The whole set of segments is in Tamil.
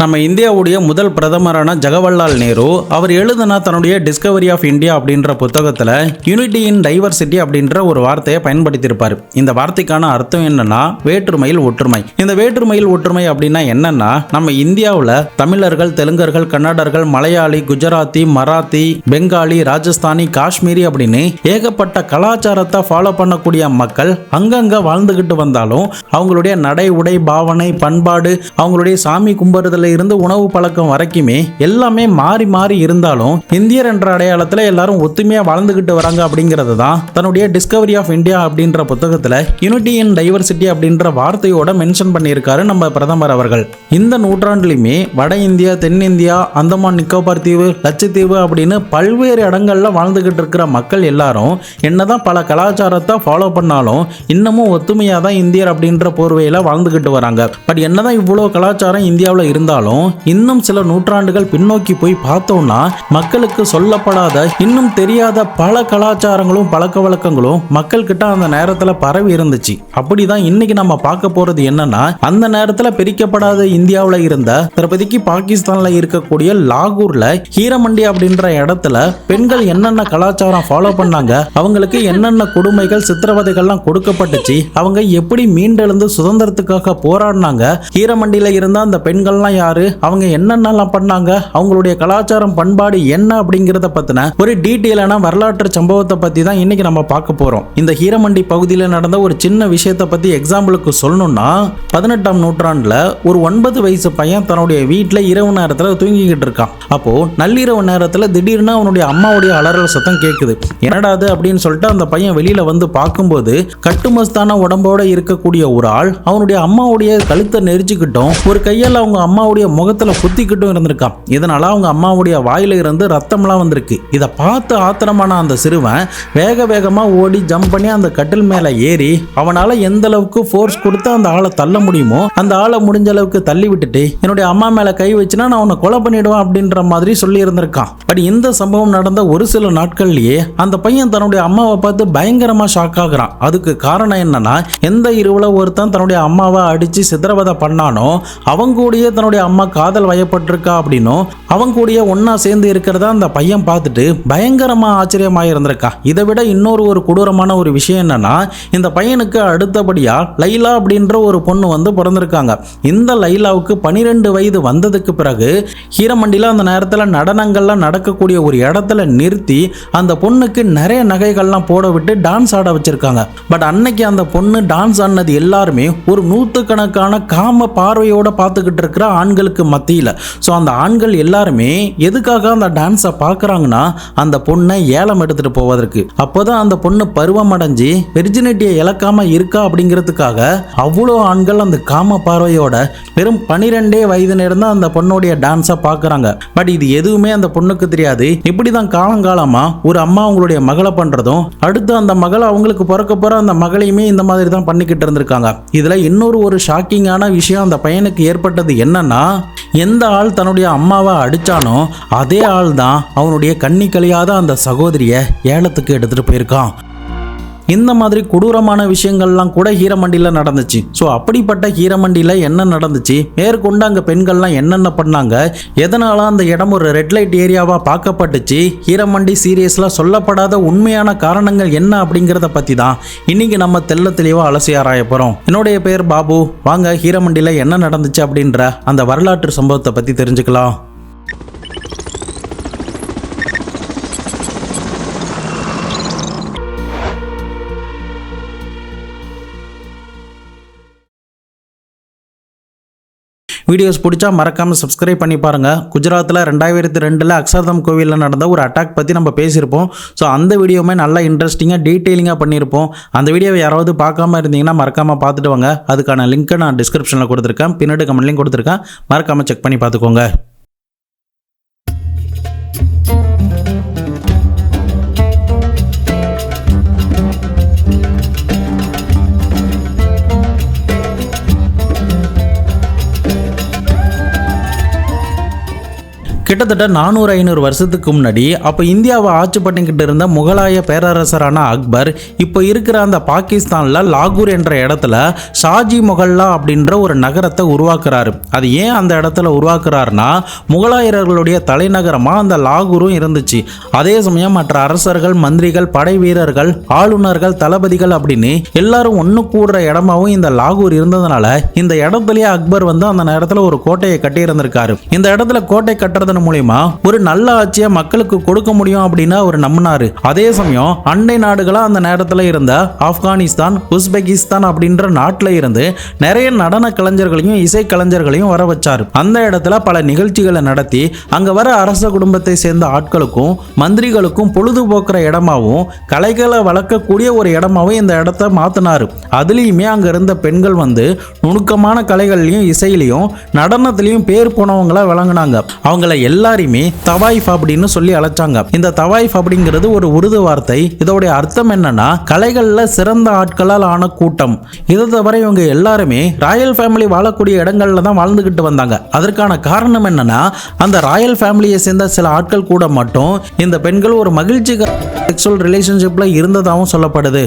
நம்ம இந்தியாவுடைய முதல் பிரதமரான ஜவஹர்லால் நேரு அவர் எழுதின தன்னுடைய டிஸ்கவரி ஆஃப் இந்தியா அப்படின்ற புத்தகத்தில் யூனிட்டி இன் டைவர்சிட்டி அப்படின்ற ஒரு வார்த்தையை பயன்படுத்தியிருப்பார். இந்த வார்த்தைக்கான அர்த்தம் என்னன்னா வேற்றுமையில் ஒற்றுமை. இந்த வேற்றுமையில் ஒற்றுமை அப்படின்னா என்னன்னா நம்ம இந்தியாவில் தமிழர்கள் தெலுங்கர்கள் கன்னடர்கள் மலையாளி குஜராத்தி மராத்தி பெங்காலி ராஜஸ்தானி காஷ்மீரி அப்படின்னு ஏகப்பட்ட கலாச்சாரத்தை ஃபாலோ பண்ணக்கூடிய மக்கள் அங்கங்க வாழ்ந்துகிட்டு வந்தாலும் அவங்களுடைய நடை உடை பாவனை பண்பாடு அவங்களுடைய சாமி இருந்து உணவு பழக்கம் வரைக்குமே எல்லாமே மாறி மாறி இருந்தாலும் இந்தியர் என்ற அடையாளத்தில் எல்லாரும் ஒத்துமையா வாழ்ந்துகிட்டு வராங்க அப்படிங்கிறது தான் தன்னுடைய டிஸ்கவரி ஆஃப் இந்தியா அப்படின்ற புத்தகத்தில் யூனிட்டி இன் டைவர்சிட்டி அப்படின்ற வார்த்தையோட மென்ஷன் பண்ணியிருக்காரு நம்ம பிரதமர் அவர்கள். இந்த நூற்றாண்டுலையுமே வட இந்தியா தென்னிந்தியா அந்தமான் நிக்கோபார் தீவு லட்சத்தீவு அப்படின்னு பல்வேறு இடங்கள்ல வாழ்ந்துகிட்டு இருக்கிற மக்கள் எல்லாரும் என்னதான் பல கலாச்சாரத்தை ஃபாலோ பண்ணாலும் இன்னமும் ஒத்துமையாக தான் இந்தியர் அப்படின்ற போர்வையில் வாழ்ந்துகிட்டு வராங்க. பட் என்னதான் இவ்வளோ கலாச்சாரம் இந்தியாவில் இருந்தாலும் இன்னும் சில நூற்றாண்டுகள் பின்னோக்கி போய் பார்த்தோம்னா மக்களுக்கு சொல்லப்படாத இன்னும் தெரியாத பல கலாச்சாரங்களும் பழக்க வழக்கங்களும் மக்கள் கிட்ட அந்த நேரத்தில் பரவி இருந்துச்சு. அப்படிதான் இன்னைக்கு நம்ம பார்க்க போறது என்னன்னா அந்த நேரத்துல பிரிக்கப்படாத இந்தியாவில் இருந்த திருப்பதிக்கு பாகிஸ்தான்ல இருக்கக்கூடிய லாகூர்ல ஹீரமண்டி அப்படின்ற இடத்துல பெண்கள் என்னென்ன கலாச்சாரம் ஃபாலோ பண்ணாங்க அவங்களுக்கு என்னென்ன கொடுமைகள் சித்திரவதைகள்லாம் கொடுக்கப்பட்டுச்சு அவங்க எப்படி மீண்டெழுந்து சுதந்திரத்துக்காக போராடினாங்க ஹீரமண்டியில இருந்த அந்த பெண்கள்லாம் யாரு? அவங்க என்னென்னலாம் பண்ணாங்க? அவங்களுடைய கலாச்சாரம் பண்பாடு என்ன அப்படிங்கிறத பத்தின ஒரு டீட்டெயிலான வரலாற்று சம்பவத்தை பத்தி தான் இன்னைக்கு நம்ம பார்க்க போறோம். இந்த ஹீரமண்டி பகுதியில் நடந்த ஒரு சின்ன விஷயத்தை பத்தி எக்ஸாம்பிளுக்கு சொல்லணும்னா பதினெட்டாம் நூற்றாண்டுல ஒரு ஒன்பது வயசு பையன் தன்னுடைய வீட்டில் இரவு நேரத்தில் தூங்கிக்கிட்டு இருக்கான். அப்போ நள்ளிரவு நேரத்தில் திடீர்னு அவனுடைய அம்மாவுடைய அலறல் சத்தம் கேட்குது என்னடாது அப்படின்னு சொல்லிட்டு அந்த பையன் வெளியில வந்து பார்க்கும்போது கட்டுமஸ்தான உடம்போட இருக்கக்கூடிய ஒரு ஆள் அவனுடைய அம்மாவுடைய கழுத்தை நெரிச்சுக்கிட்டோம் ஒரு கையால் அவங்க அம்மாவுடைய முகத்துல குத்திக்கிட்டும் இருந்திருக்கான். இதனால அவங்க அம்மாவுடைய வாயில இருந்து ரத்தம்லாம் வந்திருக்கு. இதை பார்த்து ஆத்திரமான அந்த சிறுவன் வேக வேகமா ஓடி ஜம்ப் பண்ணி அந்த கட்டில் மேல ஏறி அவனால எந்த அளவுக்கு ஃபோர்ஸ் கொடுத்து அந்த ஆளை தள்ள முடியுமோ அந்த ஆளை முடிஞ்ச அளவுக்கு தள்ளி விட்டுட்டு என்னுடைய அம்மா மேல கை வச்சுனா நான் உன்னை கொலை பண்ணிடுவேன் அப்படின்ற மாதிரி சொல்லி இருந்திருக்கான். பட் இந்த சம்பவம் நடந்த ஒரு சில நாட்கள்லயே அந்த பையன் தன்னுடைய அம்மாவை பார்த்து பயங்கரமா ஷாக் ஆகுறான். அதுக்கு காரணம் என்னன்னா எந்த இருவுல ஒருத்தன் தன்னுடைய அம்மாவை அடிச்சு சித்திரவதை பண்ணானோ அவங்க கூடயே தன்னுடைய அம்மா காதல் வயப்பட்டிருக்கா அப்படின்னும் அவங்க கூடயே ஒன்னா சேர்ந்து இருக்கிறதா அந்த பையன் பார்த்துட்டு பயங்கரமா ஆச்சரியமாயிருந்திருக்கா இதை விட இன்னொரு ஒரு கொடூரமான ஒரு விஷயம் என்னன்னா இந்த பையனுக்கு அடுத்தபடியா லைலா அப்படின்ற ஒரு பொண்ணு வந்து பிறந்திருக்காங்க. இந்த லைலாவுக்கு பனிரெண்டு வயது வந்ததுக்கு பிறகு ஹீரமண்டியில் அந்த நேரத்தில் நடனங்கள்லாம் நடக்கக்கூடிய ஒரு இடத்துல நிறுத்தி அந்த பொண்ணுக்கு நிறைய நகைகள்லாம் போட விட்டு டான்ஸ் ஆட வச்சிருக்காங்க. பட் அன்னைக்கு அந்த பொண்ணு டான்ஸ் ஆடினது எல்லாருமே ஒரு நூற்றுக்கணக்கான காம பார்வையோட பார்த்துக்கிட்டு இருக்கிற ஆண்கள் ஆண்களுக்கு மத்தியில். ஸோ அந்த ஆண்கள் எல்லாருமே எதுக்காக அந்த டான்ஸை பார்க்குறாங்கன்னா அந்த பொண்ணை ஏலம் எடுத்துட்டு போவதற்கு. அப்போதான் அந்த பொண்ணு பருவம் அடைஞ்சு வெர்ஜினிட்டியை இழக்காமல் இருக்கா அப்படிங்கிறதுக்காக அவ்வளோ ஆண்கள் அந்த காம பார்வையோட வெறும் பனிரெண்டே வயது நேரம் அந்த பொண்ணுடைய டான்ஸை பார்க்குறாங்க பட் இது எதுவுமே அந்த பொண்ணுக்கு தெரியாது. இப்படி தான் காலங்காலமாக ஒரு அம்மா அவங்களுடைய மகளை பண்ணுறதும் அடுத்து அந்த மகளை அவங்களுக்கு பிறக்க போகிற அந்த மகளையுமே இந்த மாதிரி தான் பண்ணிக்கிட்டு இருந்திருக்காங்க. இதில் இன்னொரு ஒரு ஷாக்கிங்கான விஷயம் அந்த பையனுக்கு ஏற்பட்டது என்னன்னா எந்த ஆள் தன்னுடைய அம்மாவை அடித்தானோ அதே ஆள் தான் அவனுடைய கண்ணி கழியாத அந்த சகோதரியை ஏலத்துக்கு எடுத்துகிட்டு போயிருக்கான். இந்த மாதிரி கொடூரமான விஷயங்கள்லாம் கூட ஹீரமண்டியில் நடந்துச்சு. ஸோ அப்படிப்பட்ட ஹீரமண்டியில் என்ன நடந்துச்சு? மேற்கொண்டு அங்கே பெண்கள்லாம் என்னென்ன பண்ணாங்க? எதனால அந்த இடம் ஒரு ரெட் லைட் ஏரியாவாக பார்க்கப்பட்டுச்சு? ஹீரமண்டி சீரியஸில் சொல்லப்படாத உண்மையான காரணங்கள் என்ன அப்படிங்கிறத பற்றி தான் இன்னைக்கு நம்ம தெள்ள தெளிவாக அலசி ஆராய போகிறோம் என்னுடைய பேர் பாபு. வாங்க ஹீரமண்டியில் என்ன நடந்துச்சு அப்படின்ற அந்த வரலாற்று சம்பவத்தை பற்றி தெரிஞ்சுக்கலாம். வீடியோஸ் பிடிச்சா மறக்காமல் சப்ஸ்கிரைப் பண்ணி பாருங்கள் குஜராத்தில் ரெண்டாயிரத்தி ரெண்டில் அக்ஷர்தம் கோவிலில் நடந்த ஒரு அட்டாக் பற்றி நம்ம பேசியிருப்போம். ஸோ அந்த வீடியோவுமே நல்லா இன்ட்ரெஸ்டிங்காக டீட்டெயிலிங்காக பண்ணியிருப்போம். அந்த வீடியோவை யாராவது பார்க்காம இருந்தீங்கன்னா மறக்காமல் பார்த்துட்டு வாங்க. அதுக்கான லிங்க்கை நான் டிஸ்கிரிப்ஷனில் கொடுத்துருக்கேன். பின்னாடி கமெண்ட்லையும் கொடுத்துருக்கேன். மறக்காமல் செக் பண்ணி பார்த்துக்கோங்க. கிட்டத்தட்ட நானூறு ஐநூறு வருஷத்துக்கு முன்னாடி அப்போ இந்தியாவை ஆட்சி பண்ணிக்கிட்டு இருந்த முகலாய பேரரசரான அக்பர் இப்போ இருக்கிற அந்த பாகிஸ்தானில் லாகூர் என்ற இடத்துல ஷாஜி முகல்லா அப்படின்ற ஒரு நகரத்தை உருவாக்குறாரு. அது ஏன் அந்த இடத்துல உருவாக்குறாருன்னா முகலாயர்களுடைய தலைநகரமாக அந்த லாகூரும் இருந்துச்சு. அதே சமயம் மற்ற அரசர்கள் மந்திரிகள் படை வீரர்கள் ஆளுநர்கள் தளபதிகள் அப்படின்னு எல்லாரும் ஒன்று கூடுற இடமாவும் இந்த லாகூர் இருந்ததுனால இந்த இடத்துலயே அக்பர் வந்து அந்த நேரத்தில் ஒரு கோட்டையை கட்டி இருந்திருக்காரு இந்த இடத்துல கோட்டை கட்டுறதன் மூலயமா ஒரு நல்ல ஆட்சியை மக்களுக்கு கொடுக்க முடியும் அப்படின்னு அவர் நம்பினாரு. அதே சமயம் அண்டை நாடுகளா அந்த நேரத்தில் இருந்த ஆப்கானிஸ்தான் உஸ்பெகிஸ்தான் அப்படின்ற நாட்டில் இருந்து நிறைய நடன கலைஞர்களையும் இசை கலைஞர்களையும் வர வச்சார். அந்த இடத்துல பல நிகழ்ச்சிகளை நடத்தி அங்க வர அரச குடும்பத்தை சேர்ந்த ஆட்களுக்கும் மந்திரிகளுக்கும் பொழுதுபோக்குற இடமாவும் கலைகளை வளர்க்கக்கூடிய ஒரு இடமாவும் இந்த இடத்த மாத்தினாரு. அதுலேயுமே அங்க இருந்த பெண்கள் வந்து நுணுக்கமான கலைகள்லையும் இசையிலையும் நடனத்திலையும் பேர் போனவங்களா விளங்குனாங்க. அவங்கள எல்லாரையுமே தவாய்ஃப் அப்படின்னு சொல்லி அழைச்சாங்க. இந்த தவாய்ஃப் அப்படிங்கிறது ஒரு உருது வார்த்தை. இதோடைய அர்த்தம் என்னன்னா கலைகள்ல சிறந்த ஆட்களால் ஆன கூட்டம். இதை தவிர இவங்க எல்லாருமே ராயல் ஃபேமிலி வாழக்கூடிய இடங்கள்ல தான் வாழ்ந்துகிட்டு வந்தாங்க. அதற்கான காரணம் என்னன்னா அந்த ராயல் ஃபேமிலியை சேர்ந்த சில ஆட்கள் கூட மட்டும் இந்த பெண்கள் ஒரு மகிழ்ச்சிகர செக்ஷுவல் ரிலேஷன்ஷிப்பில் இருந்ததாகவும் சொல்லப்படுது.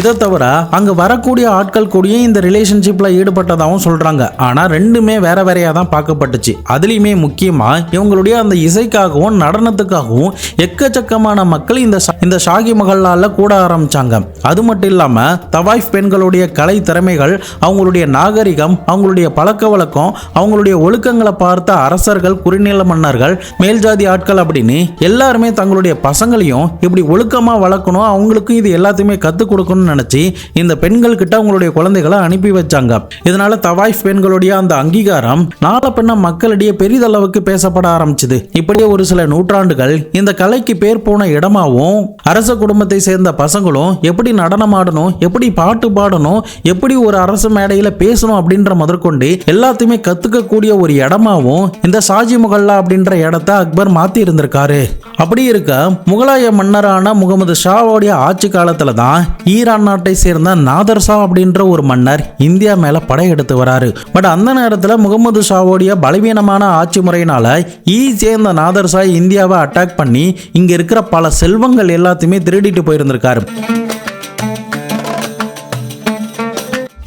இதை தவிர அங்கே வரக்கூடிய ஆட்கள் கூடயும் இந்த ரிலேஷன்ஷிப்பில் ஈடுபட்டதாகவும் சொல்கிறாங்க ஆனால் ரெண்டுமே வேற வேறையாக தான் பார்க்கப்பட்டுச்சு. அதுலேயுமே முக்கியமாக இவங்களுடைய அந்த இசைக்காகவும் நடனத்துக்காகவும் எக்கச்சக்கமான மக்கள் இந்த இந்த ஷாகி மகளால் கூட ஆரம்பிச்சாங்க. அது மட்டும் இல்லாமல் தவாய்ஃப் பெண்களுடைய கலை திறமைகள் அவங்களுடைய நாகரிகம் அவங்களுடைய பழக்க வழக்கம் அவங்களுடைய ஒழுக்கங்களை பார்த்த அரசர்கள் குறுநில மன்னர்கள் மேல்ஜாதி ஆட்கள் அப்படின்னு எல்லாருமே தங்களுடைய பசங்களையும் இப்படி ஒழுக்கமாக வளர்க்கணும். அவங்களுக்கும் இது எல்லாத்தையுமே கற்றுக் கொடுக்கணும்னு நினச்சி இந்த பெண்கள் கிட்ட அவங்களுடைய குழந்தைகளை அனுப்பி வச்சாங்க. இதனால தவாய்ஃப் பெண்களுடைய அந்த அங்கீகாரம் நாள பின்ன மக்களிடையே பெரிதளவுக்கு பேசப்பட ஆரம்பிச்சது. இப்படியே ஒரு சில நூற்றாண்டுகள் இந்த கலைக்கு பேர் போன இடமாவும் அரச குடும்பத்தை சேர்ந்த பசங்களும் எப்படி நடனம் ஆடணும் எப்படி பாட்டு பாடணும் எப்படி ஒரு அரசு மேடையில் பேசணும் அப்படின்ற முதற்கொண்டு எல்லாத்தையுமே கத்துக்கக்கூடிய ஒரு இடமாவும் இந்த ஷாஜி முகல்லா அப்படின்ற இடத்த அக்பர் மாத்தி இருந்திருக்காரு. அப்படி இருக்க முகலாய மன்னரான முகமது ஷாவோடைய ஆட்சி காலத்துல தான் ஈரான் நாட்டை சேர்ந்த நாதர் ஷா அப்படின்ற ஒரு மன்னர் இந்தியா மேல படையெடுத்து வராரு. பட் அந்த நேரத்துல முகமது ஷாவோடைய பலவீனமான ஆட்சி முறையினால ஈ சேர்ந்த நாதர் ஷா இந்தியாவை அட்டாக் பண்ணி இங்க இருக்கிற பல செல்வங்கள் எல்லாத்தையுமே திருடிட்டு போயிருந்திருக்காரு.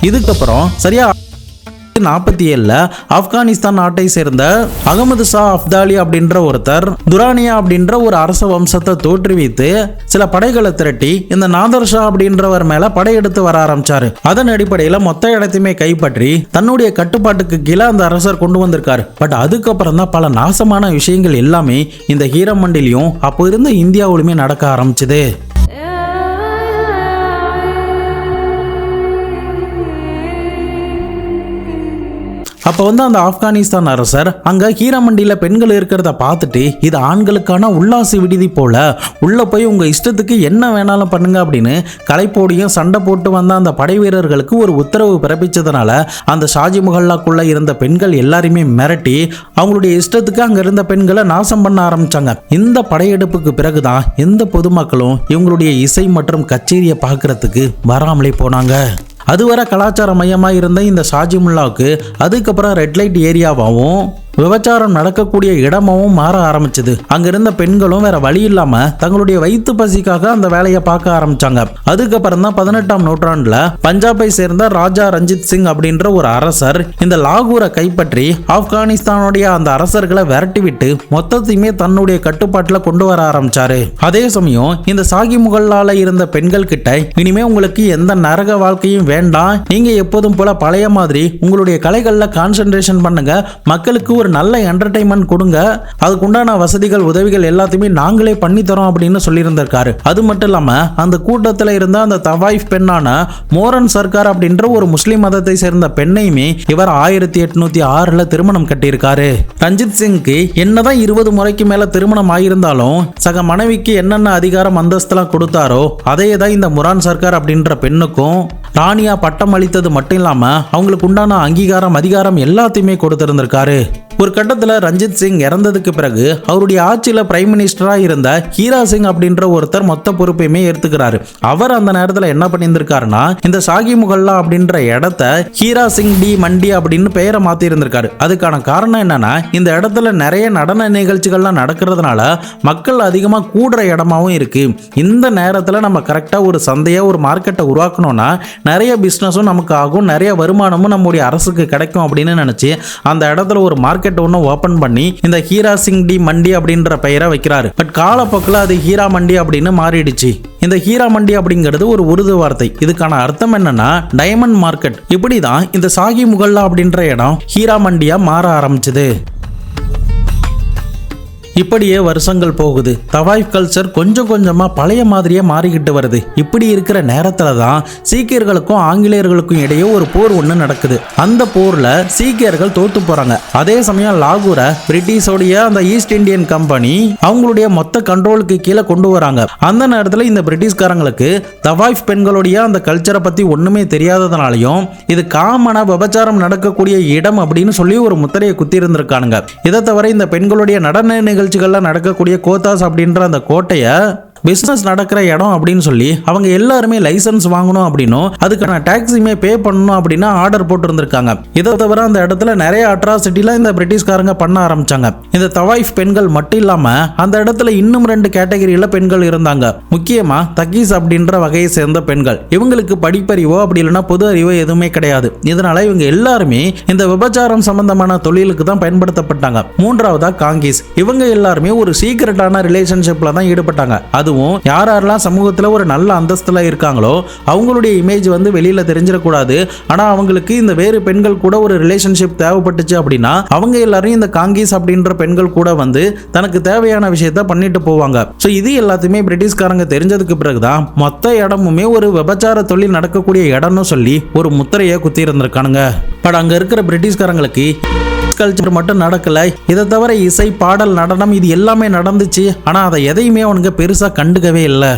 இதுக்கப்புறம் சரியா நாற்பத்தி ஏழில் ஆப்கானிஸ்தான் நாட்டை சேர்ந்த அகமது ஷா அப்தாலி அப்படின்ற ஒருத்தர் துரானியா அப்படின்ற ஒரு அரச வம்சத்தை தோற்றுவித்து சில படைகளை திரட்டி இந்த நாதர் ஷா அப்படின்றவர் மேல படையெடுத்து வர ஆரம்பிச்சாரு. அதன் அடிப்படையில் மொத்த இடத்தையுமே கைப்பற்றி தன்னுடைய கட்டுப்பாட்டுக்கு கீழே அந்த அரசர் கொண்டு வந்திருக்காரு. பட் அதுக்கப்புறம் தான் பல நாசமான விஷயங்கள் எல்லாமே இந்த ஹீரமண்டிலையும் அப்போ இருந்த இந்தியாவிலுமே நடக்க ஆரம்பிச்சது. அப்போ வந்து அந்த ஆப்கானிஸ்தான் அரசர் அங்கே ஹீரமண்டியில் பெண்கள் இருக்கிறத பார்த்துட்டு இது ஆண்களுக்கான உல்லாச விடுதி போல உள்ளே போய் உங்கள் இஷ்டத்துக்கு என்ன வேணாலும் பண்ணுங்க அப்படின்னு கலைப்போடியும் சண்டை போட்டு வந்த அந்த படை வீரர்களுக்கு ஒரு உத்தரவு பிறப்பிச்சதுனால அந்த ஷாஜி முகல்லாக்குள்ள இருந்த பெண்கள் எல்லாரையுமே மிரட்டி அவங்களுடைய இஷ்டத்துக்கு அங்கே இருந்த பெண்களை நாசம் பண்ண ஆரம்பிச்சாங்க. இந்த படையெடுப்புக்கு பிறகுதான் எந்த பொதுமக்களும் இவங்களுடைய இசை மற்றும் கச்சேரியை பார்க்கறதுக்கு வராமலே போனாங்க. அதுவரை கலாச்சார மையமாக இருந்த இந்த ஷாஜிமுல்லாவுக்கு அதுக்கப்புறம் ரெட் லைட் ஏரியாவாகவும் விபச்சாரம் நடக்கக்கூடிய இடமும் மாற ஆரம்பிச்சது. அங்க இருந்த பெண்களும் வேற வழி இல்லாம தங்களுடைய வயிற்று பசிக்காக அந்த வேலையை பார்க்க ஆரம்பிச்சாங்க. அதுக்கப்புறம் தான் பதினெட்டாம் நூற்றாண்டுல பஞ்சாபை சேர்ந்த ராஜா ரஞ்சித் சிங் அப்படின்ற ஒரு அரசர் இந்த லாகூரை கைப்பற்றி ஆப்கானிஸ்தானுடைய அந்த அரசர்களை விரட்டி விட்டு மொத்தத்தையுமே தன்னுடைய கட்டுப்பாட்டில் கொண்டு வர ஆரம்பிச்சாரு. அதே சமயம் இந்த சாகி முகல்லால இருந்த பெண்கள் கிட்ட இனிமே உங்களுக்கு எந்த நரக வாழ்க்கையும் வேண்டாம். நீங்க எப்போதும் போல பழைய மாதிரி உங்களுடைய கலைகள்ல கான்சென்ட்ரேஷன் பண்ணுங்க. மக்களுக்கு ஒரு நல்ல என்டர்டைன்மெண்ட் கொடுங்க. அதுக்குண்டான வசதிகள் உதவிகள் எல்லாத்தையுமே நாங்களே பண்ணி தரோம் அப்படின்னு சொல்லியிருந்திருக்காரு. அது மட்டும் இல்லாம அந்த கூட்டத்தில் இருந்த அந்த தவாய்ஃப் பெண்ணான மோரன் சர்க்கார் அப்படின்ற ஒரு முஸ்லீம் மதத்தை சேர்ந்த பெண்ணையுமே இவர் ஆயிரத்தி எட்நூத்தி ஆறுல திருமணம் கட்டியிருக்காரு. ரஞ்சித் சிங்க்கு என்னதான் இருபது முறைக்கு மேல திருமணம் ஆகியிருந்தாலும் சக மனைவிக்கு என்னென்ன அதிகாரம் அந்தஸ்தெல்லாம் கொடுத்தாரோ அதே தான் இந்த முரான் சர்க்கார் அப்படின்ற பெண்ணுக்கும் ராணியா பட்டம் அளித்தது மட்டும் இல்லாம அவங்களுக்கு உண்டான அங்கீகாரம் அதிகாரம் எல்லாத்தையுமே கொடுத்திருந்திருக்காரு. ஒரு கட்டத்தில் ரஞ்சித் சிங் இறந்ததுக்கு பிறகு அவருடைய ஆட்சியில் பிரைம் மினிஸ்டராக இருந்த ஹீரா சிங் அப்படின்ற ஒருத்தர் மொத்த பொறுப்பையுமே ஏற்றுக்கிறாரு அவர் அந்த நேரத்தில் என்ன பண்ணியிருந்திருக்காருன்னா இந்த சாகி முகல்லா அப்படின்ற இடத்த ஹீரா சிங் டி மண்டி அப்படின்னு பெயரை மாற்றி இருந்திருக்காரு அதுக்கான காரணம் என்னன்னா இந்த இடத்துல நிறைய நடன நிகழ்ச்சிகள்லாம் நடக்கிறதுனால மக்கள் அதிகமாக கூடுற இடமாவும் இருக்கு. இந்த நேரத்தில் நம்ம கரெக்டாக ஒரு சந்தையாக ஒரு மார்க்கெட்டை உருவாக்கணும்னா நிறைய பிஸ்னஸும் நமக்கு ஆகும். நிறைய வருமானமும் நம்முடைய அரசுக்கு கிடைக்கும் அப்படின்னு நினச்சி அந்த இடத்துல ஒரு மார்க்கெட் ஒன்று ஓப்பன் பண்ணி இந்த ஹீரா சிங் டி மண்டி அப்படின்ற பெயரை வைக்கிறாரு. பட் காலப்போக்கில் அது ஹீரா மண்டி அப்படின்னு மாறிடுச்சு. இந்த ஹீரா மண்டி அப்படிங்கிறது ஒரு உருது வார்த்தை. இதுக்கான அர்த்தம் என்னன்னா டைமண்ட் மார்க்கெட் இப்படி தான் இந்த சாகி முகல்லா அப்படின்ற இடம் ஹீரா மண்டியா மாற ஆரம்பிச்சது. இப்படியே வருஷங்கள் போகுது. தவாய்ஃப் கல்ச்சர் கொஞ்சம் கொஞ்சமாக பழைய மாதிரியே மாறிக்கிட்டு வருது. இப்படி இருக்கிற நேரத்தில் தான் சீக்கியர்களுக்கும் ஆங்கிலேயர்களுக்கும் இடையே ஒரு போர் ஒன்று நடக்குது. அந்த போரில் சீக்கியர்கள் தோத்து போகிறாங்க அதே சமயம் லாகூரை பிரிட்டிஷோடைய அந்த ஈஸ்ட் இந்தியன் கம்பெனி அவங்களுடைய மொத்த கண்ட்ரோலுக்கு கீழே கொண்டு வராங்க. அந்த நேரத்தில் இந்த பிரிட்டிஷ்காரங்களுக்கு தவாய்ஃப் பெண்களுடைய அந்த கல்ச்சரை பற்றி ஒன்றுமே தெரியாததுனாலையும் இது காமன விபச்சாரம் நடக்கக்கூடிய இடம் அப்படின்னு சொல்லி ஒரு முத்திரையை குத்தி இருந்திருக்கானுங்க. இதை தவிர இந்த பெண்களுடைய நடன நிகழ்ச்சிகள்லாம் நடக்கக்கூடிய கோத்தாஸ் அப்படின்ற அந்த கோட்டையை பிஸ்னஸ் நடக்கிற இடம் அப்படின்னு சொல்லி அவங்க எல்லாருமே லைசன்ஸ் வாங்கணும் அப்படின்னும் அதுக்கான டாக்ஸியுமே பே பண்ணணும் அப்படின்னா ஆர்டர் போட்டிருந்திருக்காங்க. இதை தவிர அந்த இடத்துல நிறைய அட்ராசிட்டிலாம் இந்த பிரிட்டிஷ்காரங்க பண்ண ஆரம்பிச்சாங்க. இந்த தவாய்ஃப் பெண்கள் மட்டும் இல்லாம அந்த இடத்துல இன்னும் ரெண்டு கேட்டகரியில பெண்கள் இருந்தாங்க. முக்கியமா தக்கீஸ் அப்படின்ற வகையை சேர்ந்த பெண்கள். இவங்களுக்கு படிப்பறிவோ அப்படி இல்லைன்னா பொது அறிவோ எதுவுமே கிடையாது. இதனால இவங்க எல்லாருமே இந்த விபச்சாரம் சம்பந்தமான தொழிலுக்கு தான் பயன்படுத்தப்பட்டாங்க. மூன்றாவதா காங்கிஸ். இவங்க எல்லாருமே ஒரு சீக்கிரட்டான ரிலேஷன்ஷிப்ல தான் ஈடுபட்டாங்க. அதுவும் யார் யாரெல்லாம் சமூகத்தில் ஒரு நல்ல அந்தஸ்தில் இருக்காங்களோ அவங்களுடைய இமேஜ் வந்து வெளியில் தெரிஞ்சிடக்கூடாது. ஆனால் அவங்களுக்கு இந்த வேறு பெண்கள் கூட ஒரு ரிலேஷன்ஷிப் தேவைப்பட்டுச்சு அப்படின்னா அவங்க எல்லாரும் இந்த காங்கிஸ் அப்படின்ற பெண்கள் கூட வந்து தனக்கு தேவையான விஷயத்த பண்ணிட்டு போவாங்க. ஸோ இது எல்லாத்தையுமே பிரிட்டிஷ்காரங்க தெரிஞ்சதுக்கு பிறகுதான் மொத்த இடமுமே ஒரு விபச்சார தொழில் நடக்கக்கூடிய இடம்னு சொல்லி ஒரு முத்திரையை குத்தி இருந்திருக்கானுங்க பட் அங்கே இருக்கிற பிரிட்டிஷ்காரங்களுக்கு கல்ச்சர் மட்டும் நடக்கல. இதை தவிர இசை பாடல் நடனம் இது எல்லாமே நடந்துச்சு. ஆனா அதை எதையுமே அவனுங்க பெருசா கண்டுக்கவே இல்லை.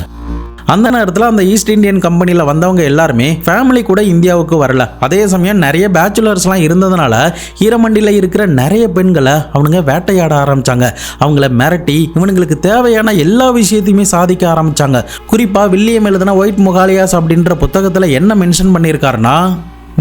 அந்த நேரத்தில் அந்த ஈஸ்ட் இந்தியன் கம்பெனியில் வந்தவங்க எல்லாருமே ஃபேமிலி கூட இந்தியாவுக்கு வரல. அதே சமயம் நிறைய பேச்சுலர்ஸ்லாம் இருந்ததுனால ஈரமண்டியில் இருக்கிற நிறைய பெண்களை அவனுங்க வேட்டையாட ஆரம்பிச்சாங்க. அவங்கள மிரட்டி இவனுங்களுக்கு தேவையான எல்லா விஷயத்தையுமே சாதிக்க ஆரம்பிச்சாங்க. குறிப்பாக வில்லியம் எழுதின ஒயிட் முகாலியாஸ் அப்படின்ற புத்தகத்தில் என்ன மென்ஷன் பண்ணியிருக்காருன்னா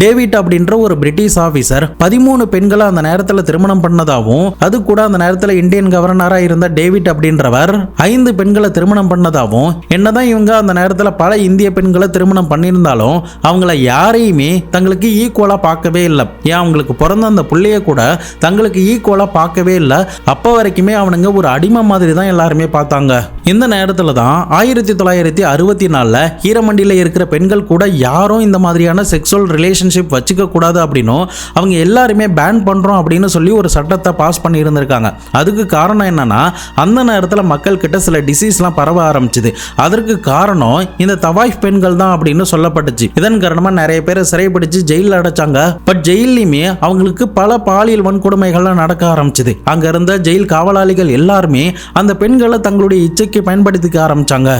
டேவிட் அப்படின்ற ஒரு பிரிட்டிஷ் ஆபீசர் பதிமூணு பெண்களை அந்த நேரத்தில் திருமணம் பண்ணதாகவும் அது கூட அந்த நேரத்தில் இந்தியன் கவர்னராக இருந்த டேவிட் அப்படின்றவர் ஐந்து பெண்களை திருமணம் பண்ணதாகவும் என்னதான் இவங்க அந்த நேரத்தில் பல இந்திய பெண்களை திருமணம் பண்ணியிருந்தாலும் அவங்கள யாரையுமே தங்களுக்கு ஈக்குவலாக பார்க்கவே இல்லை. ஏன் அவங்களுக்கு பிறந்த அந்த பிள்ளைய கூட தங்களுக்கு ஈக்குவலாக பார்க்கவே இல்லை. அப்போ வரைக்குமே அவனுங்க ஒரு அடிமை மாதிரி தான் எல்லாருமே பார்த்தாங்க. இந்த நேரத்தில் தான் ஆயிரத்தி தொள்ளாயிரத்தி அறுபத்தி நாலில் ஈரமண்டியில் இருக்கிற பெண்கள் கூட யாரும் இந்த மாதிரியான செக்ஸுவல் ரிலேஷன் ரிலேஷன்ஷிப் வச்சுக்க கூடாது அப்படின்னும் அவங்க எல்லாருமே பேன் பண்ணுறோம் அப்படின்னு சொல்லி ஒரு சட்டத்தை பாஸ் பண்ணி இருந்திருக்காங்க அதுக்கு காரணம் என்னன்னா அந்த நேரத்தில் மக்கள் கிட்ட சில டிசீஸ்லாம் பரவ ஆரம்பிச்சுது. அதற்கு காரணம் இந்த தவாய்ஃப் பெண்கள் தான் அப்படின்னு சொல்லப்பட்டுச்சு. இதன் காரணமாக நிறைய பேரை சிறைப்பிடிச்சு ஜெயிலில் அடைச்சாங்க. பட் ஜெயிலையுமே அவங்களுக்கு பல பாலியல் வன்கொடுமைகள்லாம் நடக்க ஆரம்பிச்சுது. அங்கே இருந்த ஜெயில் காவலாளிகள் எல்லாருமே அந்த பெண்களை தங்களுடைய இச்சைக்கு பயன்படுத்திக்க ஆரம்பிச்சாங்க.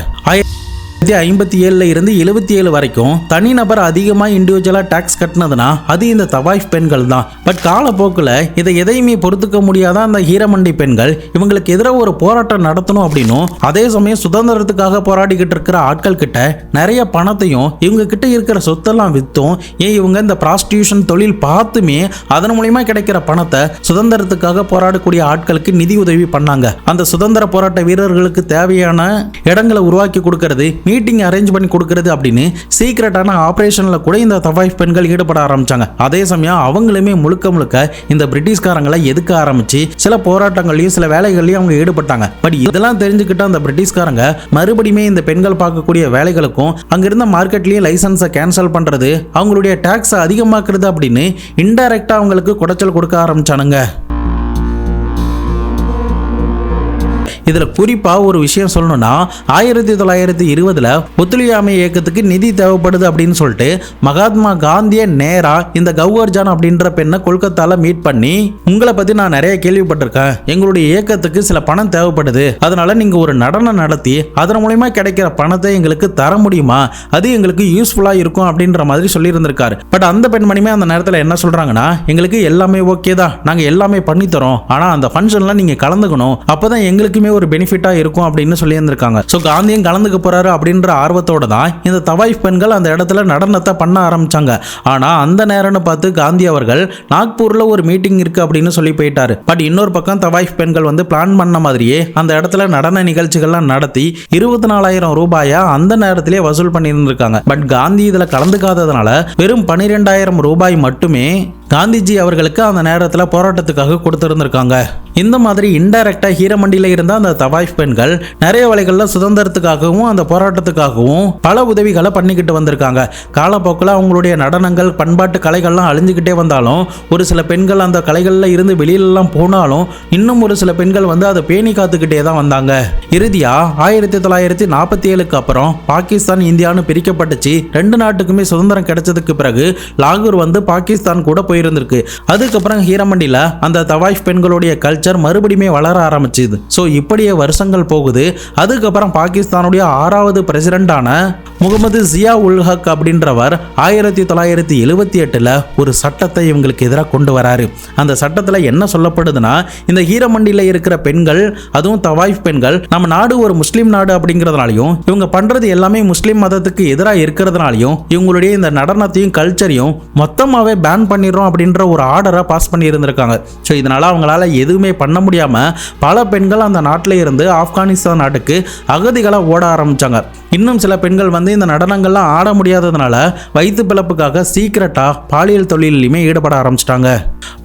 ஐம்பத்தி ஏழுல இருந்து எழுபத்தி ஏழு வரைக்கும் தனிநபர் அதிகமாக இண்டிவிஜுவலாக டேக்ஸ் கட்டினதுனா அது இந்த தவாய்ஃப் பெண்கள் தான். பட் காலப்போக்கில் இதை எதையுமே பொறுத்துக்க முடியாத அந்த ஹீரமண்டி பெண்கள் இவங்களுக்கு எதிராக ஒரு போராட்டம் நடத்தணும் அப்படின்னும் அதே சமயம் சுதந்திரத்துக்காக போராடிக்கிட்டு இருக்கிற ஆட்கள் கிட்ட நிறைய பணத்தையும் இவங்க கிட்ட இருக்கிற சொத்தெல்லாம் வித்தும் ஏன் இவங்க இந்த ப்ராஸ்டியூஷன் தொழில் பார்த்துமே அதன் மூலியமா கிடைக்கிற பணத்தை சுதந்திரத்துக்காக போராடக்கூடிய ஆட்களுக்கு நிதி உதவி பண்ணாங்க. அந்த சுதந்திர போராட்ட வீரர்களுக்கு தேவையான இடங்களை உருவாக்கி கொடுக்கறது மீட்டிங் அரேஞ்ச் பண்ணி கொடுக்கறது அப்படின்னு சீக்ரெட்டான ஆப்ரேஷனில் கூட இந்த தவாய்ஃப் பெண்கள் ஈடுபட ஆரம்பிச்சாங்க. அதே சமயம் அவங்களுமே முழுக்க முழுக்க இந்த பிரிட்டிஷ்காரங்களை எதுக்க ஆரம்பிச்சு சில போராட்டங்களையும் சில வேலைகள்லையும் அவங்க ஈடுபட்டாங்க. பட் இதெல்லாம் தெரிஞ்சுக்கிட்ட அந்த பிரிட்டிஷ்காரங்க மறுபடியுமே இந்த பெண்கள் பார்க்கக்கூடிய வேலைகளுக்கும் அங்கிருந்த மார்க்கெட்லயும் லைசன்ஸை கேன்சல் பண்றது அவங்களுடைய டேக்ஸை அதிகமாக்குறது அப்படின்னு இன்டைரக்டா அவங்களுக்கு குடைச்சல் கொடுக்க ஆரம்பிச்சானுங்க. இதில் குறிப்பாக ஒரு விஷயம் சொல்லணும்னா ஆயிரத்தி தொள்ளாயிரத்தி இருபதில் ஒத்துழையாமை இயக்கத்துக்கு நிதி தேவைப்படுது அப்படின்னு சொல்லிட்டு மகாத்மா காந்தியை நேராக இந்த கௌகர்ஜான் அப்படின்ற பெண்ணை கொல்கத்தாவில் மீட் பண்ணி உங்களை பற்றி நான் நிறைய கேள்விப்பட்டிருக்கேன். எங்களுடைய இயக்கத்துக்கு சில பணம் தேவைப்படுது. அதனால நீங்கள் ஒரு நடனம் நடத்தி அதன் மூலயமா கிடைக்கிற பணத்தை எங்களுக்கு தர முடியுமா? அது எங்களுக்கு யூஸ்ஃபுல்லாக இருக்கும் அப்படின்ற மாதிரி சொல்லியிருந்திருக்காரு. பட் அந்த பெண்மணிமே அந்த நேரத்தில் என்ன சொல்கிறாங்கன்னா எங்களுக்கு எல்லாமே ஓகே தான். நாங்கள் எல்லாமே பண்ணித்தரோம். ஆனால் அந்த ஃபங்க்ஷன்லாம் நீங்கள் கலந்துக்கணும். அப்போ தான் எங்களுக்குமே ஒரு பெனிஃபிட்டா இருக்கும் அப்படின்னு சொல்லியிருந்திருக்காங்க. ஸோ காந்தியும் கலந்துக்க போறாரு அப்படின்ற ஆர்வத்தோட தான் இந்த தவாய்ஃப் பெண்கள் அந்த இடத்துல நடனத்தை பண்ண ஆரம்பிச்சாங்க. ஆனா அந்த நேரம்னு பார்த்து காந்தி அவர்கள் நாக்பூர்ல ஒரு மீட்டிங் இருக்கு அப்படின்னு சொல்லி போயிட்டாரு. பட் இன்னொரு பக்கம் தவாய்ஃப் பெண்கள் வந்து பிளான் பண்ண மாதிரியே அந்த இடத்துல நடன நிகழ்ச்சிகள்லாம் நடத்தி இருபத்தி நாலாயிரம் ரூபாயா அந்த நேரத்திலே வசூல் பண்ணியிருந்திருக்காங்க. பட் காந்தி இதுல கலந்துக்காததுனால வெறும் பனிரெண்டாயிரம் ரூபாய் மட்டுமே காந்திஜி அவர்களுக்கு அந்த நேரத்தில் போராட்டத்துக்காக கொடுத்துருந்துருக்காங்க. இந்த மாதிரி இன்டைரக்டா ஹீரமண்டியில் இருந்த அந்த தவாய்ஃப் பெண்கள் நிறைய வழிகளில் சுதந்திரத்துக்காகவும் அந்த போராட்டத்துக்காகவும் பல உதவிகளை பண்ணிக்கிட்டு வந்திருக்காங்க. காலப்போக்கில் அவங்களுடைய நடனங்கள் பண்பாட்டு கலைகள்லாம் அழிஞ்சுக்கிட்டே வந்தாலும் ஒரு சில பெண்கள் அந்த கலைகளில் இருந்து வெளியிலலாம் போனாலும் இன்னும் ஒரு சில பெண்கள் வந்து அதை பேணி காத்துக்கிட்டே தான் வந்தாங்க. இறுதியா ஆயிரத்தி தொள்ளாயிரத்தி நாற்பத்தி ஏழுக்கு அப்புறம் பாகிஸ்தான் இந்தியான்னு பிரிக்கப்பட்டுச்சு. ரெண்டு நாட்டுக்குமே சுதந்திரம் கிடைச்சதுக்கு பிறகு லாகூர் வந்து பாகிஸ்தான் கூட போயிருந்திருக்கு. அதுக்கப்புறம் ஹீரமண்டியில் அந்த தவாய்ஃப் பெண்களுடைய கல்ச்சர் மறுபடியுமே வளர ஆரம்பிச்சுது. ஸோ அப்படியே வருஷங்கள் போகுது. அதுக்கப்புறம் பாகிஸ்தானுடைய ஆறாவது பிரசிடண்டான முகமது ஜியா உல் ஹக் அப்படின்றவர் ஆயிரத்தி தொள்ளாயிரத்தி எழுவத்தி எட்டில் ஒரு சட்டத்தை இவங்களுக்கு எதிராக கொண்டு வராரு. அந்த சட்டத்தில் என்ன சொல்லப்படுதுன்னா இந்த ஹீரமண்டியில் இருக்கிற பெண்கள் அதுவும் தவாய்ஃப் பெண்கள் நம்ம நாடு ஒரு முஸ்லீம் நாடு அப்படிங்கிறதுனாலையும் இவங்க பண்ணுறது எல்லாமே முஸ்லீம் மதத்துக்கு எதிராக இருக்கிறதுனாலையும் இவங்களுடைய இந்த நடனத்தையும் கல்ச்சரையும் மொத்தமாகவே பேன் பண்ணிடுறோம் அப்படின்ற ஒரு ஆர்டரை பாஸ் பண்ணி இருந்திருக்காங்க ஸோ இதனால் அவங்களால எதுவுமே பண்ண முடியாமல் பல பெண்கள் அந்த நாட்டில் இருந்து ஆப்கானிஸ்தான் நாட்டுக்கு அகதிகளாக ஓட ஆரம்பித்தாங்க இன்னும் சில பெண்கள் வந்து இந்த நடனங்கள்லாம் ஆட முடியாததுனால வயிற்று பிழப்புக்காக சீக்கிரட்டாக பாலியல் தொழிலையுமே ஈடுபட ஆரம்பிச்சிட்டாங்க.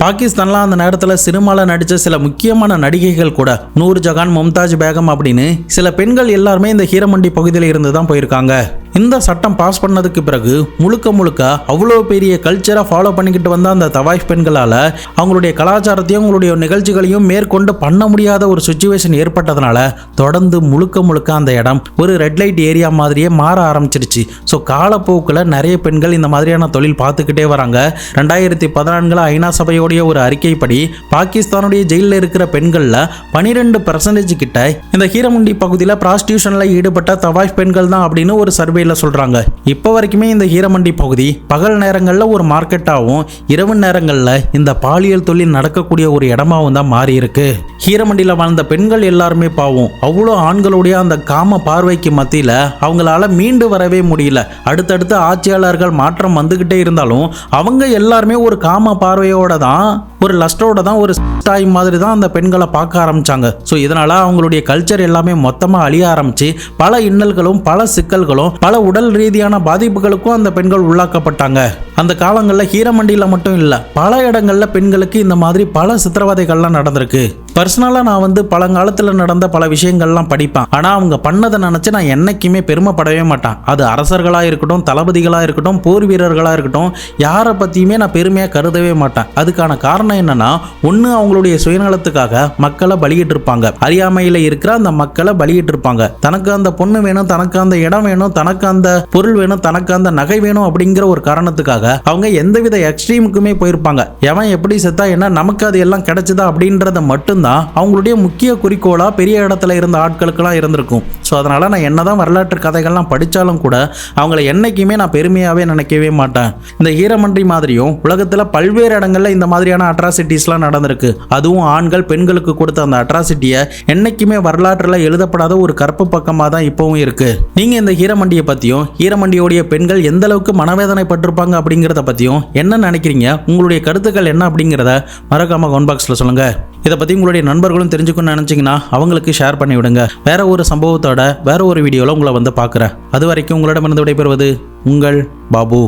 பாகிஸ்தான்லாம் அந்த நேரத்தில் சினிமாவில் நடித்த சில முக்கியமான நடிகைகள் கூட நூர் ஜஹான் மும்தாஜ் பேகம் அப்படின்னு சில பெண்கள் எல்லாருமே இந்த ஹீரமண்டி பகுதியில் இருந்து தான் போயிருக்காங்க. இந்த சட்டம் பாஸ் பண்ணதுக்கு பிறகு முழுக்க முழுக்க அவ்வளோ பெரிய கல்ச்சரை ஃபாலோ பண்ணிக்கிட்டு வந்த அந்த தவாய்ஃப் பெண்களால் அவங்களுடைய கலாச்சாரத்தையும் அவங்களுடைய நிகழ்ச்சிகளையும் மேற்கொண்டு பண்ண முடியாத ஒரு சுச்சுவேஷன் ஏற்பட்டதுனால தொடர்ந்து முழுக்க முழுக்க அந்த இடம் ஒரு ரெட் லைட் ஏரியா மாதிரியே மாற ஆரம்பிச்சிருச்சு. ஸோ காலப்போக்கில் நிறைய பெண்கள் இந்த மாதிரியான தொழில் பார்த்துக்கிட்டே வராங்க. ரெண்டாயிரத்தி பதினான்கில் ஐநா சபையோடைய ஒரு அறிக்கைப்படி பாகிஸ்தானுடைய ஜெயிலில் இருக்கிற பெண்களில் பனிரெண்டு பர்சன்டேஜ் கிட்ட இந்த ஹீரமுண்டி பகுதியில் ப்ராஸ்டியூஷனில் ஈடுபட்ட தவாய் பெண்கள் தான் அப்படின்னு ஒரு சர்வேல சொல்கிறாங்க இப்போ வரைக்குமே இந்த ஹீரமண்டி பகுதி பகல் நேரங்களில் ஒரு மார்க்கெட்டாகவும் இரவு நேரங்களில் இந்த பாலியல் தொழில் நடக்கக்கூடிய ஒரு இடமாவும் தான் மாறி இருக்கு ஹீரமண்டியில் வாழ்ந்த பெண்கள் எல்லாருமே பாவம். அவ்வளோ ஆண்களுடைய அந்த காம பார்வைக்கு மத்தியில் அவங்களால மீண்டு வரவே முடியல. அடுத்தடுத்து ஆட்சியாளர்கள் மாற்றம் வந்துக்கிட்டே இருந்தாலும் அவங்க எல்லாருமே ஒரு காம பார்வையோட தான் ஒரு லஸ்டோட தான் ஒரு தாய் மாதிரி தான் அந்த பெண்களை பார்க்க ஆரம்பிச்சாங்க. ஸோ இதனால அவங்களுடைய கல்ச்சர் எல்லாமே மொத்தமாக அழிய ஆரம்பிச்சு பல இன்னல்களும் பல சிக்கல்களும் பல உடல் ரீதியான பாதிப்புகளுக்கும் அந்த பெண்கள் உள்ளாக்கப்பட்டாங்க. அந்த காலங்களில் ஹீரமண்டியில் மட்டும் இல்லை பல இடங்களில் பெண்களுக்கு இந்த மாதிரி பல சித்திரவதைகள்லாம் நடந்திருக்கு. பர்சனலாக நான் வந்து பழங்காலத்தில் நடந்த பல விஷயங்கள்லாம் படிப்பேன். ஆனால் அவங்க பண்ணதை நினச்சி நான் என்னைக்குமே பெருமைப்படவே மாட்டேன். அது அரசர்களாக இருக்கட்டும் தளபதிகளாக இருக்கட்டும் போர் வீரர்களாக இருக்கட்டும் யாரை பற்றியுமே நான் பெருமையாக கருதவே மாட்டேன். அதுக்கான காரணம் என்னன்னா ஒன்று அவங்களுடைய சுயநலத்துக்காக மக்களை பலியிட்டு இருப்பாங்க அறியாமையில் இருக்கிற அந்த மக்களை பலியிட்டு இருப்பாங்க தனக்கு அந்த பொண்ணு வேணும் தனக்கு அந்த இடம் வேணும் தனக்கு அந்த பொருள் வேணும் தனக்கு அந்த நகை வேணும் அப்படிங்கிற ஒரு காரணத்துக்காக அவங்க எந்தவித எக்ஸ்ட்ரீமுக்குமே போயிருப்பாங்க. எவன் எப்படி செத்தா என்ன நமக்கு அது எல்லாம் கிடைச்சதா அப்படின்றத மட்டும்தான் அவங்களுடைய முக்கிய குறிக்கோளா பெரிய இடத்துல இருந்த ஆட்களுக்கெல்லாம் இருந்திருக்கும். ஸோ அதனால நான் என்னதான் வரலாற்று கதைகள்லாம் படித்தாலும் கூட அவங்கள என்னைக்குமே நான் பெருமையாகவே நினைக்கவே மாட்டேன். இந்த ஈரமன்றி மாதிரியும் உலகத்தில் பல்வேறு இடங்களில் இந்த மாதிரியான அட்ராசிட்டிஸ்லாம் நடந்திருக்கு. அதுவும் ஆண்கள் பெண்களுக்கு கொடுத்த அந்த அட்ராசிட்டியை என்னைக்குமே வரலாற்றில் எழுதப்படாத ஒரு கற்பு பக்கமாக தான் இப்போவும் இருக்குது நீங்கள் இந்த ஹீரமண்டியை பற்றியும் ஹீரமண்டியோடைய பெண்கள் எந்த அளவுக்கு மனவேதனை பட்டிருப்பாங்க அப்படிங்கிறத பற்றியும் என்ன நினைக்கிறீங்க? உங்களுடைய கருத்துக்கள் என்ன அப்படிங்கிறத மறக்காம கவுண்ட் பாக்ஸில் சொல்லுங்கள் இதை பற்றி உங்களுடைய நண்பர்களும் தெரிஞ்சுக்கணும்னு நினச்சிங்கன்னா அவங்களுக்கு ஷேர் பண்ணி விடுங்க. வேற ஒரு சம்பவத்தோட வேற ஒரு வீடியோவில் உங்களை வந்து பார்க்குறேன். அது வரைக்கும் உங்களிடமிருந்து விடைபெறுவது உங்கள் பாபு.